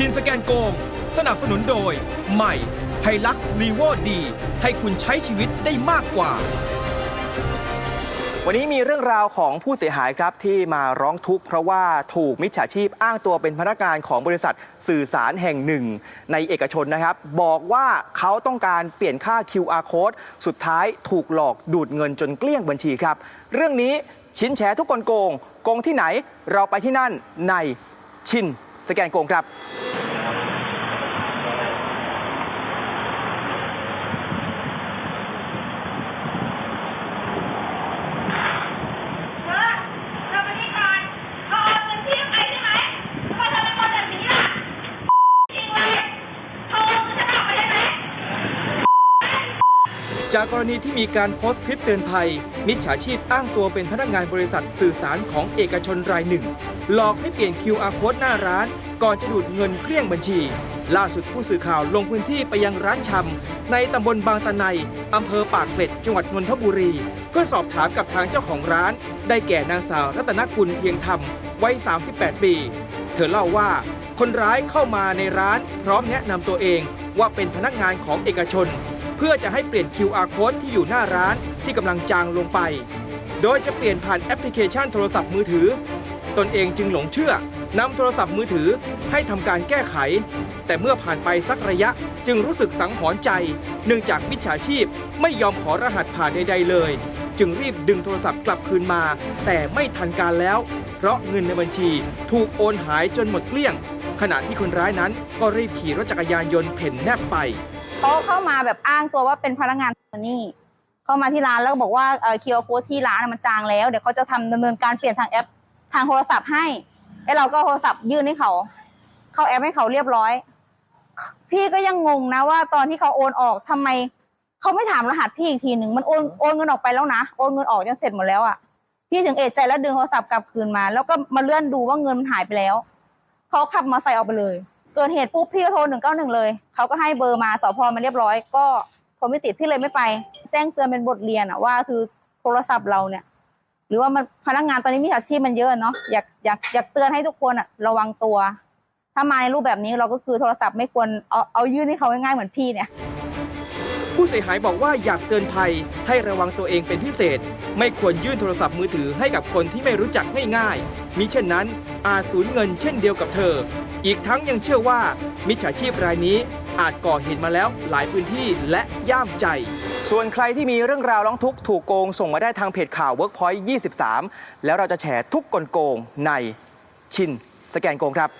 ชินสแกนโกง สนับสนุนโดย ใหม่ไฮลักซ์ลีโวดี ให้คุณใช้ชีวิตได้มากกว่า วันนี้มีเรื่องราวของผู้เสียหายครับที่มาร้องทุกข์เพราะว่าถูกมิจฉาชีพอ้างตัวเป็นพนักงานของบริษัทสื่อสารแห่งหนึ่ง ในเอกชนนะครับ บอกว่าเขาต้องการเปลี่ยนค่า QR code สุดท้ายถูกหลอกดูดเงินจนเกลี้ยงบัญชีครับ เรื่องนี้ชินแฉทุกคนโกง โกงที่ไหนเราไปที่นั่นในชินสแกนโกงครับ เธอเธอมานี่ก่อนเธอเอาเงินพี่ไปใช่ไหมทำไมเธอเป็นคนแบบนี้ล่ะจริงเลยเธอเอาเงินฉันออกไปได้ไหม จากกรณีที่มีการโพสต์คลิปเตือนภัย มิจฉาชีพอ้างตัวเป็นพนักงานบริษัทสื่อสารของเอกชนรายหนึ่ง หลอกให้เปลี่ยน QR code หน้าร้าน ก่อนจะดูดเงินเกลี้ยงบัญชี ล่าสุดผู้สื่อข่าวลงพื้นที่ไปยังร้านชำในตำบลบางตะไนอำเภอปากเกร็ดจังหวัดนนทบุรี เพื่อสอบถามกับทางเจ้าของร้าน ได้แก่นางสาวรัตนกุลเพียงธรรมวัย 38 ปี เธอเล่าว่าคนร้ายเข้ามาในร้าน พร้อมแนะนำตัวเองว่าเป็นพนักงานของเอกชน เพื่อจะให้เปลี่ยน QR code ที่อยู่หน้าร้านที่กำลังจางลงไป โดยจะเปลี่ยนผ่านแอปพลิเคชันโทรศัพท์มือถือ ตนเองจึงหลงเชื่อนำโทรศัพท์มือถือให้ทำการแก้ไข แต่เมื่อผ่านไปสักระยะจึงรู้สึกสังหรณ์ใจ เนื่องจากมิจฉาชีพไม่ยอมขอรหัสผ่านใดๆเลย จึงรีบดึงโทรศัพท์กลับคืนมา แต่ไม่ทันการแล้ว เพราะเงินในบัญชีถูกโอนหายจนหมดเกลี้ยง ขณะที่คนร้ายนั้นก็รีบขี่รถจักรยานยนต์เพ่นแนบไป เขาเข้ามาแบบอ้างตัวว่าเป็นพนักงานโซนี่เข้ามาที่ร้านแล้วก็บอกว่าเอ่อคิวโค้ดที่ร้านมันจางแล้วเดี๋ยวเขาจะทำดำเนินการเปลี่ยนทางแอป ทางโทรศัพท์ให้ไอ้เราก็โทรศัพท์ยื่นให้เขา เข้าแอปให้เขาเรียบร้อย พี่ก็ยังงงนะว่าตอนที่เขาโอนออกทำไมเขาไม่ถามรหัสพี่อีกทีหนึ่งมันโอนโอนเงินออกไปแล้วนะโอนเงินออกจนเสร็จหมดแล้วอะพี่ถึงเอะใจแล้วดึงโทรศัพท์กลับคืนมา แล้วก็มาเลื่อนดูว่าเงินมันหายไปแล้วเขาขับมาใส่ออกไปเลย เกิดเหตุปุ๊บพี่ก็โทรหนึ่งเก้าหนึ่งเลยเขาก็ให้เบอร์มาสพมาเรียบร้อย ก็โทรไม่ติดพี่เลยไม่ไป แจ้งเตือนเป็นบทเรียนอะว่าคือโทรศัพท์เราเนี่ย หรือว่ามันพนักงานตอนนี้มีอาชีพมันเยอะเนาะอยากอยากอยากเตือนให้ทุกคนอะระวังตัว ถ้ามาในรูปแบบนี้เราก็คือโทรศัพท์ไม่ควรเอาเอายื่นให้เขาง่ายๆเหมือนพี่เนี่ยผู้เสียหายบอกว่าอยากเตือนภัยให้ระวังตัวเองเป็นพิเศษ ไม่ควรยื่นโทรศัพท์มือถือให้กับคนที่ไม่รู้จักง่ายๆ มิเช่นนั้นอาจสูญเงินเช่นเดียวกับเธอ อีกทั้งยังเชื่อว่า มิจฉาชีพรายนี้อาจก่อเหตุมาแล้วหลายพื้นที่และย่ามใจ ส่วนใครที่มีเรื่องราวร้องทุกข์ถูกโกงส่งมาได้ทางเพจข่าว Workpoint 23 แล้วเราจะแฉทุกกลโกงในชินสแกนโกงครับ